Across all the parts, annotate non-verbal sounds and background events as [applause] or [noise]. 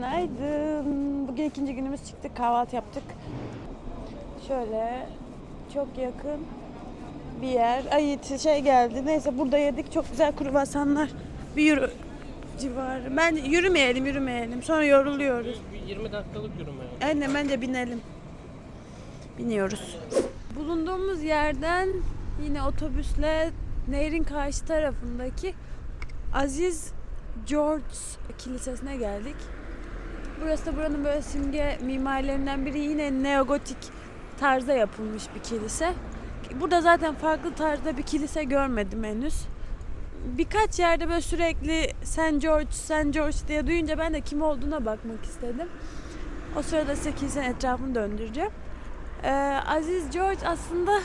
Günaydın. Bugün ikinci günümüz çıktık. Kahvaltı yaptık. Şöyle çok yakın bir yer. Ay şey geldi. Neyse burada yedik. Çok güzel kruvasanlar. Bir yürü civarı. Ben yürümeyelim yürümeyelim. Sonra yoruluyoruz. Bir 20 dakikalık yürüme. Aynen bence binelim. Biniyoruz. Bulunduğumuz yerden yine otobüsle nehrin karşı tarafındaki Aziz George Kilisesi'ne geldik. Burası da buranın böyle simge mimarilerinden biri yine neogotik tarzda yapılmış bir kilise. Burada zaten farklı tarzda bir kilise görmedim henüz. Birkaç yerde böyle sürekli St. George, St. George diye duyunca ben de kim olduğuna bakmak istedim. O sırada size kilisenin etrafını döndüreceğim. Ee, Aziz George aslında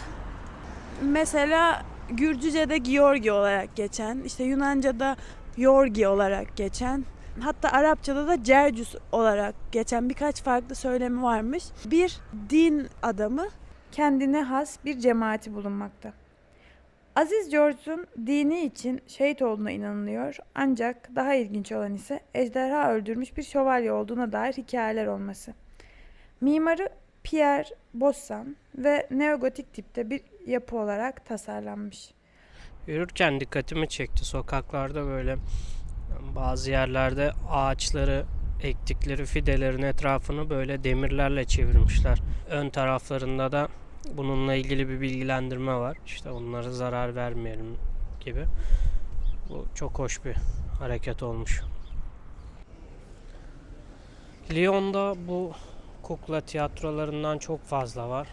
mesela Gürcüce'de Georgi olarak geçen, işte Yunanca'da Yorgi olarak geçen, hatta Arapçada da Cercus olarak geçen birkaç farklı söylemi varmış. Bir din adamı kendine has bir cemaati bulunmakta. Aziz George'un dini için şehit olduğuna inanılıyor ancak daha ilginç olan ise ejderha öldürmüş bir şövalye olduğuna dair hikayeler olması. Mimarı Pierre Bossan ve neogotik tipte bir yapı olarak tasarlanmış. Yürürken dikkatimi çekti. Sokaklarda böyle bazı yerlerde ağaçları ektikleri fidelerin etrafını böyle demirlerle çevirmişler. Ön taraflarında da bununla ilgili bir bilgilendirme var. İşte onlara zarar vermeyelim gibi. Bu çok hoş bir hareket olmuş. Lyon'da bu kukla tiyatrolarından çok fazla var.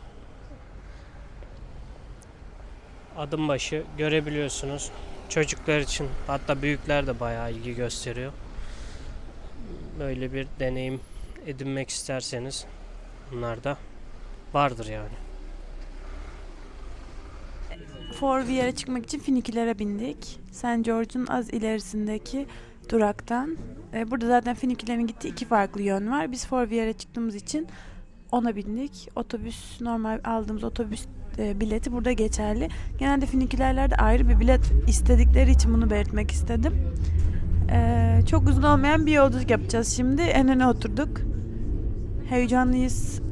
Adım başı görebiliyorsunuz. Çocuklar için hatta büyükler de bayağı ilgi gösteriyor. Böyle bir deneyim edinmek isterseniz bunlar da vardır yani. Forvier'e çıkmak için finikilere bindik. St. George'un az ilerisindeki duraktan. Ee, burada zaten finikilerin gittiği iki farklı yön var. Biz Forvier'e çıktığımız için ona bindik. Otobüs normal aldığımız otobüs e, bileti burada geçerli. Genelde finikilerlerde ayrı bir bilet istedikleri için bunu belirtmek istedim. Ee, çok uzun olmayan bir yolculuk yapacağız şimdi. En öne oturduk. Heyecanlıyız.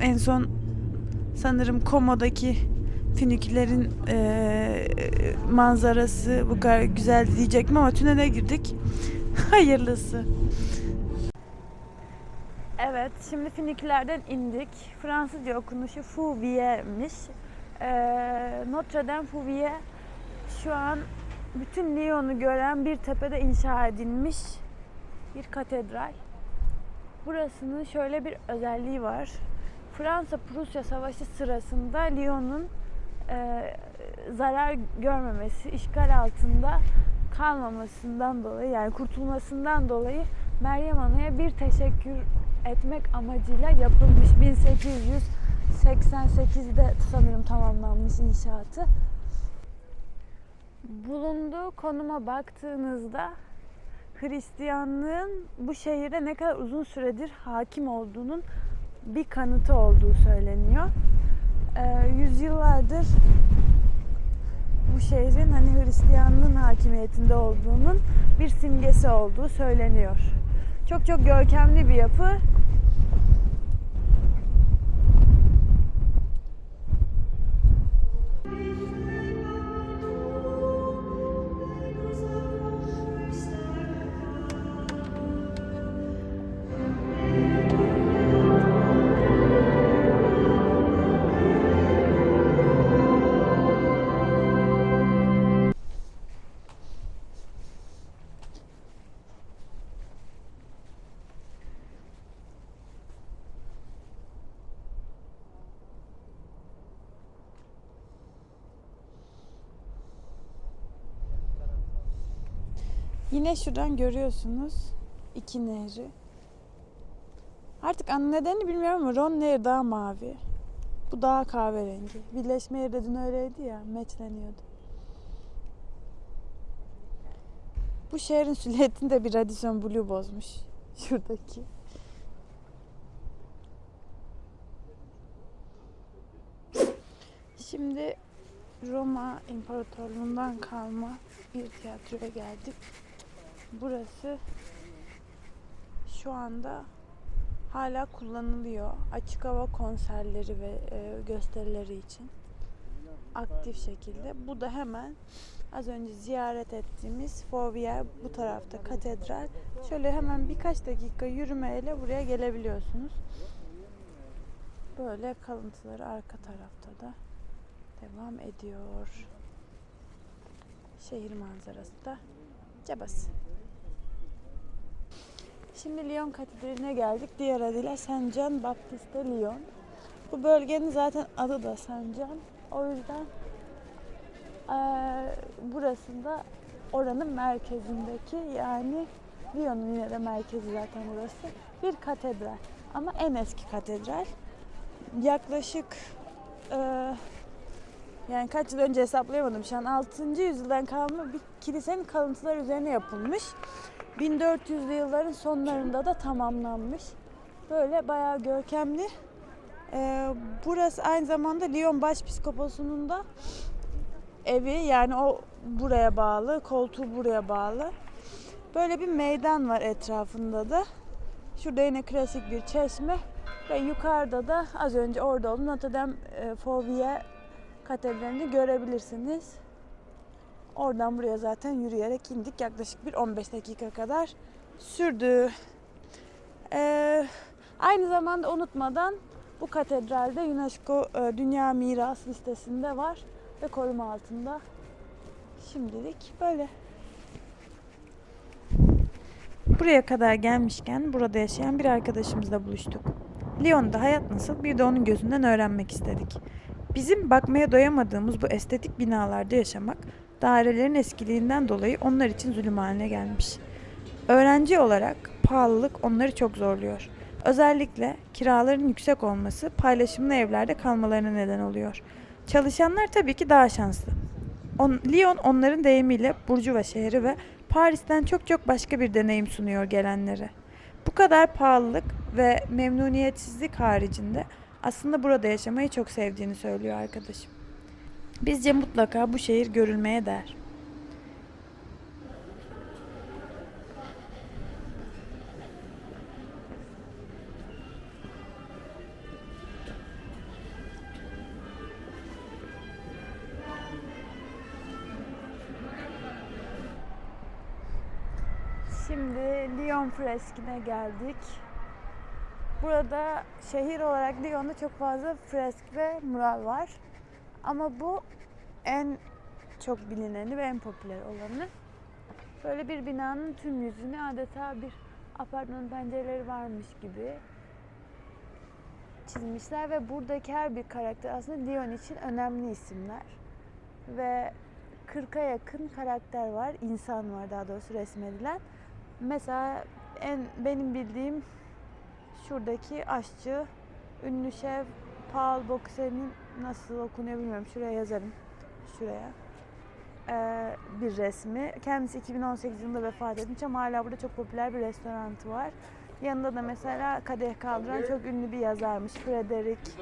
En son sanırım Komo'daki Finikülerin eee, manzarası bu kadar güzel diyecektim ama tünele girdik. [laughs] Hayırlısı. Evet, şimdi Finikülerden indik. Fransızca okunuşu Fouvier'miş. Eee Notre Dame Fouvier şu an bütün Lyon'u gören bir tepede inşa edilmiş bir katedral. Burasının şöyle bir özelliği var. Fransa-Prusya Savaşı sırasında Lyon'un e, zarar görmemesi, işgal altında kalmamasından dolayı yani kurtulmasından dolayı Meryem Ana'ya bir teşekkür etmek amacıyla yapılmış 1888'de sanırım tamamlanmış inşaatı. Bulunduğu konuma baktığınızda Hristiyanlığın bu şehirde ne kadar uzun süredir hakim olduğunun bir kanıtı olduğu söyleniyor. Ee, yüzyıllardır bu şehrin hani Hristiyanlığın hakimiyetinde olduğunun bir simgesi olduğu söyleniyor. Çok çok görkemli bir yapı. Yine şuradan görüyorsunuz iki nehri. Artık nedenini bilmiyorum ama Ron Nehri daha mavi. Bu daha kahverengi. Birleşme yeri de öyleydi ya, meçleniyordu. Bu şehrin silüetini de bir Radisson Blue bozmuş. [laughs] Şuradaki. Şimdi Roma İmparatorluğundan kalma bir tiyatroya geldik. Burası şu anda hala kullanılıyor. Açık hava konserleri ve e, gösterileri için aktif şekilde. Bu da hemen az önce ziyaret ettiğimiz Fovier bu tarafta katedral. Şöyle hemen birkaç dakika yürümeyle buraya gelebiliyorsunuz. Böyle kalıntıları arka tarafta da devam ediyor. Şehir manzarası da cabası. Şimdi Lyon Katedrali'ne geldik. Diğer adıyla Saint Jean Baptiste Lyon. Bu bölgenin zaten adı da Saint Jean. O yüzden eee burasında oranın merkezindeki yani Lyon'un yine de merkezi zaten burası. Bir katedral. Ama en eski katedral. Yaklaşık eee yani kaç yıl önce hesaplayamadım şu an 6. yüzyıldan kalma bir kilisenin kalıntılar üzerine yapılmış. 1400'lü yılların sonlarında da tamamlanmış. Böyle bayağı görkemli. Ee, burası aynı zamanda Lyon Başpiskoposu'nun da evi yani o buraya bağlı, koltuğu buraya bağlı. Böyle bir meydan var etrafında da. Şurada yine klasik bir çeşme ve yukarıda da az önce orada olan Notre Dame e, Fovier katedralini görebilirsiniz. Oradan buraya zaten yürüyerek indik. Yaklaşık bir 15 dakika kadar sürdü. Ee, aynı zamanda unutmadan bu katedralde UNESCO e, Dünya Miras listesinde var ve koruma altında. Şimdilik böyle. Buraya kadar gelmişken burada yaşayan bir arkadaşımızla buluştuk. Lyon'da hayat nasıl bir de onun gözünden öğrenmek istedik. Bizim bakmaya doyamadığımız bu estetik binalarda yaşamak dairelerin eskiliğinden dolayı onlar için zulüm haline gelmiş. Öğrenci olarak pahalılık onları çok zorluyor. Özellikle kiraların yüksek olması paylaşımlı evlerde kalmalarına neden oluyor. Çalışanlar tabii ki daha şanslı. On, Lyon onların deyimiyle Burjuva şehri ve Paris'ten çok çok başka bir deneyim sunuyor gelenlere. Bu kadar pahalılık ve memnuniyetsizlik haricinde aslında burada yaşamayı çok sevdiğini söylüyor arkadaşım. Bizce mutlaka bu şehir görülmeye değer. Şimdi Lyon freskine geldik. Burada şehir olarak Lyon'da çok fazla fresk ve mural var. Ama bu en çok bilineni ve en popüler olanı. Böyle bir binanın tüm yüzünü adeta bir apartmanın pencereleri varmış gibi çizmişler ve buradaki her bir karakter aslında Lyon için önemli isimler. Ve 40'a yakın karakter var, insan var daha doğrusu resmedilen. Mesela en benim bildiğim şuradaki aşçı, ünlü şef Paul Bocuse,'nin nasıl okunuyor bilmiyorum. Şuraya yazarım. Şuraya. Ee, bir resmi. Kendisi 2018 yılında vefat etmiş ama hala burada çok popüler bir restoranı var. Yanında da mesela kadeh kaldıran çok ünlü bir yazarmış. Frederick.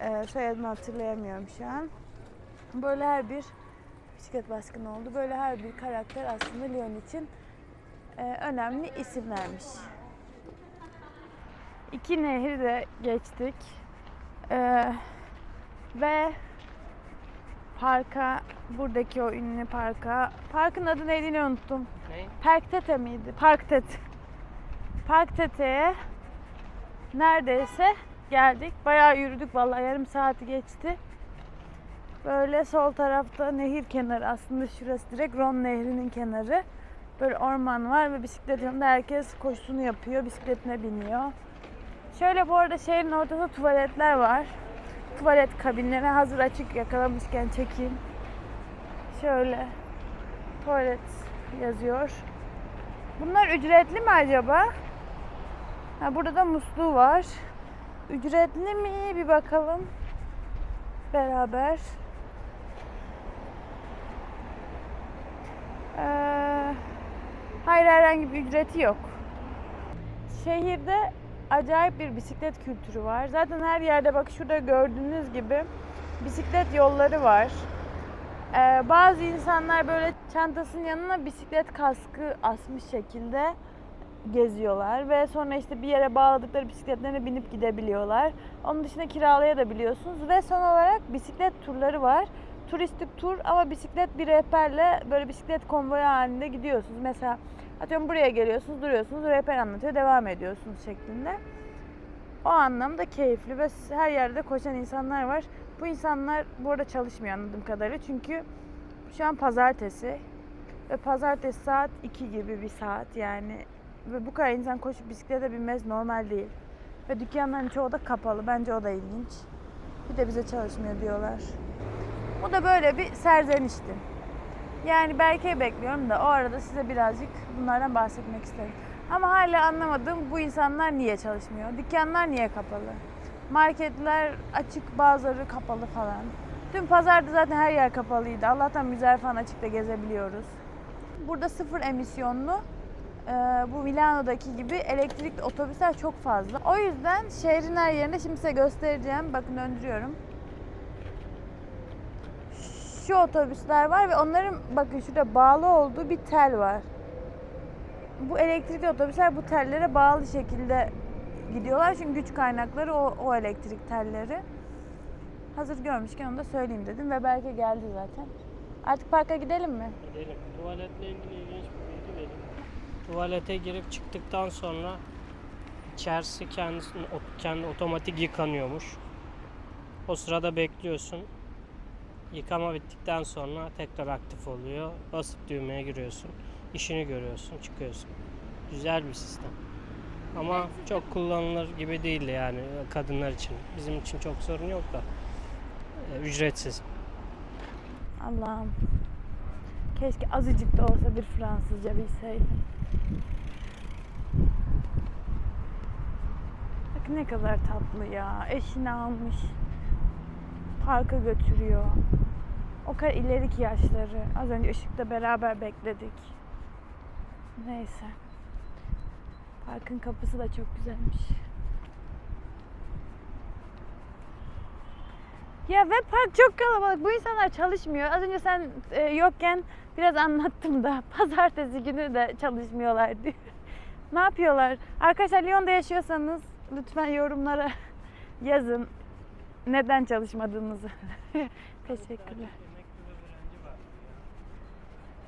E, soyadını hatırlayamıyorum şu an. Böyle her bir bisiklet baskını oldu. Böyle her bir karakter aslında Lyon için e, önemli isimlermiş. İki nehri de geçtik. Ee, ve parka, buradaki o ünlü parka, parkın adı neydi unuttum. Ne? Park Tete miydi? Park Tete. Park Tete'ye neredeyse geldik. Bayağı yürüdük vallahi yarım saati geçti. Böyle sol tarafta nehir kenarı aslında şurası direkt Ron Nehri'nin kenarı. Böyle orman var ve bisiklet yolunda herkes koşusunu yapıyor, bisikletine biniyor. Şöyle bu arada şehrin ortasında tuvaletler var. Tuvalet kabinleri hazır açık yakalamışken çekeyim. Şöyle tuvalet yazıyor. Bunlar ücretli mi acaba? Ha, burada da musluğu var. Ücretli mi? Bir bakalım. Beraber. Ee, hayır herhangi bir ücreti yok. Şehirde acayip bir bisiklet kültürü var. Zaten her yerde bak şurada gördüğünüz gibi bisiklet yolları var. Ee, bazı insanlar böyle çantasının yanına bisiklet kaskı asmış şekilde geziyorlar ve sonra işte bir yere bağladıkları bisikletlerine binip gidebiliyorlar. Onun dışında kiralayabiliyorsunuz ve son olarak bisiklet turları var. Turistik tur ama bisiklet bir rehberle böyle bisiklet konvoyu halinde gidiyorsunuz. Mesela atıyorum buraya geliyorsunuz, duruyorsunuz, rehber anlatıyor, devam ediyorsunuz şeklinde. O anlamda keyifli ve her yerde koşan insanlar var. Bu insanlar bu arada çalışmıyor anladığım kadarıyla çünkü şu an pazartesi ve pazartesi saat 2 gibi bir saat yani ve bu kadar insan koşup bisiklete binmez normal değil. Ve dükkanların çoğu da kapalı. Bence o da ilginç. Bir de bize çalışmıyor diyorlar. Bu da böyle bir serzenişti. Yani Berke'yi bekliyorum da o arada size birazcık bunlardan bahsetmek isterim. Ama hala anlamadım bu insanlar niye çalışmıyor? Dükkanlar niye kapalı? Marketler açık bazıları kapalı falan. Dün pazarda zaten her yer kapalıydı. Allah'tan müzeler falan açıkta gezebiliyoruz. Burada sıfır emisyonlu e, bu Milano'daki gibi elektrikli otobüsler çok fazla. O yüzden şehrin her yerinde şimdi size göstereceğim. Bakın döndürüyorum. Şu otobüsler var ve onların bakın şurada bağlı olduğu bir tel var. Bu elektrikli otobüsler bu tellere bağlı şekilde gidiyorlar. Çünkü güç kaynakları o, o elektrik telleri. Hazır görmüşken onu da söyleyeyim dedim ve belki geldi zaten. Artık parka gidelim mi? Gidelim. Tuvaletle ilgili ilginç bir bilgi vereyim. Tuvalete girip çıktıktan sonra içerisi kendisini, kendi otomatik yıkanıyormuş. O sırada bekliyorsun. Yıkama bittikten sonra tekrar aktif oluyor. Basıp düğmeye giriyorsun. İşini görüyorsun, çıkıyorsun. Güzel bir sistem. Ama çok kullanılır gibi değil yani kadınlar için. Bizim için çok sorun yok da. e, Ücretsiz. Allah'ım. Keşke azıcık da olsa bir Fransızca bilseydim. Bak ne kadar tatlı ya. Eşini almış. Parka götürüyor. O kadar ileriki yaşları. Az önce ışıkta beraber bekledik. Neyse. Parkın kapısı da çok güzelmiş. Ya ve park çok kalabalık. Bu insanlar çalışmıyor. Az önce sen e, yokken biraz anlattım da [laughs] pazartesi günü de çalışmıyorlar diyor. [laughs] ne yapıyorlar? Arkadaşlar Lyon'da yaşıyorsanız lütfen yorumlara [laughs] yazın neden çalışmadığınızı. [laughs] Teşekkürler.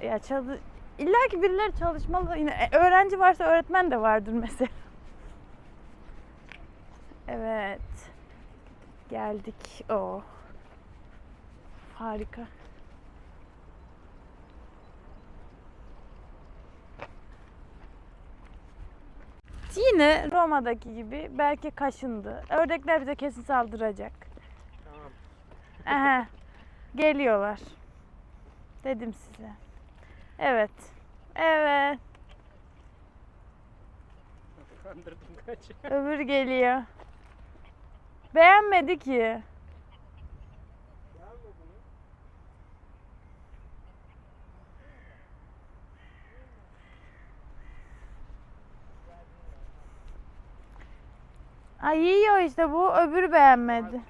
Ya çalı İlla ki birileri çalışmalı. Yine e, öğrenci varsa öğretmen de vardır mesela. Evet. Geldik. O. Harika. Yine Roma'daki gibi belki kaşındı. Ördekler bize kesin saldıracak. Aha, geliyorlar. Dedim size. Evet. Evet. Kandırdım kaç. [laughs] Öbür geliyor. Beğenmedi ki. Ay yiyor işte bu. Öbürü beğenmedi.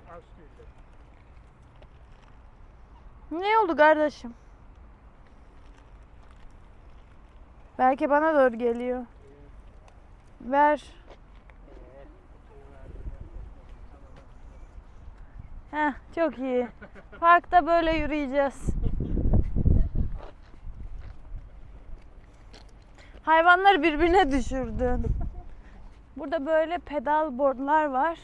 Ne oldu kardeşim? Belki bana doğru geliyor. Ver. Heh, çok iyi. Parkta böyle yürüyeceğiz. Hayvanları birbirine düşürdün. Burada böyle pedal boardlar var.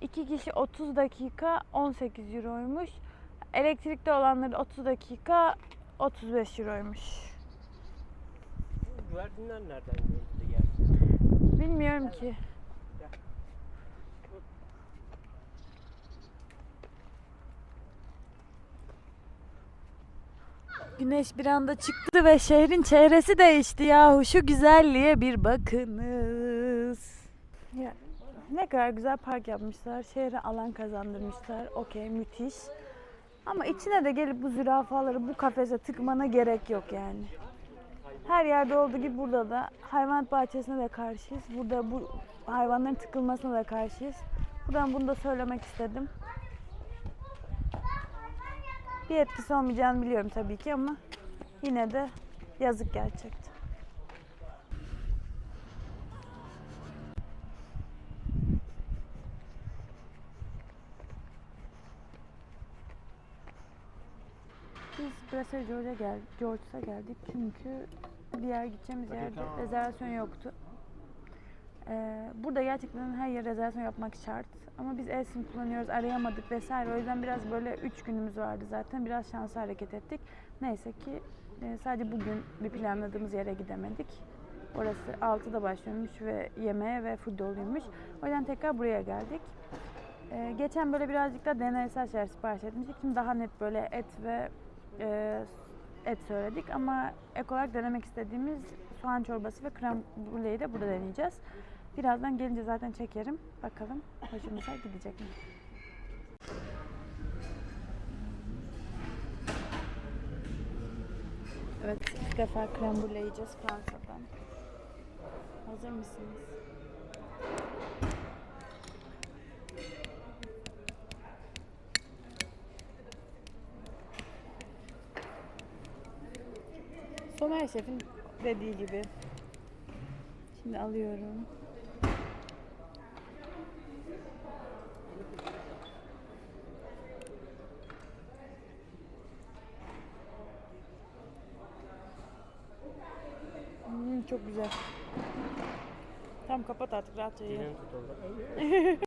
İki kişi 30 dakika 18 euroymuş. Elektrikli olanları 30 dakika 35 euroymuş. Güvercinler nereden geldi geldi? Bilmiyorum ki. Güneş bir anda çıktı ve şehrin çehresi değişti yahu. Şu güzelliğe bir bakınız. Ya, ne kadar güzel park yapmışlar. Şehre alan kazandırmışlar. Okey müthiş. Ama içine de gelip bu zürafaları bu kafese tıkmana gerek yok yani. Her yerde olduğu gibi burada da hayvanat bahçesine de karşıyız. Burada bu hayvanların tıkılmasına da karşıyız. Buradan bunu da söylemek istedim. Bir etkisi olmayacağını biliyorum tabii ki ama yine de yazık gerçekten. Brasserie George'a geldik, George'sa geldik çünkü diğer gideceğimiz yerde rezervasyon yoktu. Ee, burada gerçekten her yer rezervasyon yapmak şart. Ama biz Elsim kullanıyoruz, arayamadık vesaire. O yüzden biraz böyle 3 günümüz vardı zaten. Biraz şanslı hareket ettik. Neyse ki e, sadece bugün bir planladığımız yere gidemedik. Orası 6'da başlıyormuş ve yemeğe ve full doluymuş. O yüzden tekrar buraya geldik. Ee, geçen böyle birazcık da deneysel şeyler sipariş etmiştik. Şimdi daha net böyle et ve e, et söyledik ama ek olarak denemek istediğimiz soğan çorbası ve krem bruleyi de burada deneyeceğiz. Birazdan gelince zaten çekerim. Bakalım hoşumuza gidecek mi? Evet, ilk defa krem brulee yiyeceğiz Fransa'dan. Hazır mısınız? Somer Şef'in dediği gibi. Şimdi alıyorum. Hmm, çok güzel. Tam kapat artık rahatça tutuldu. [laughs]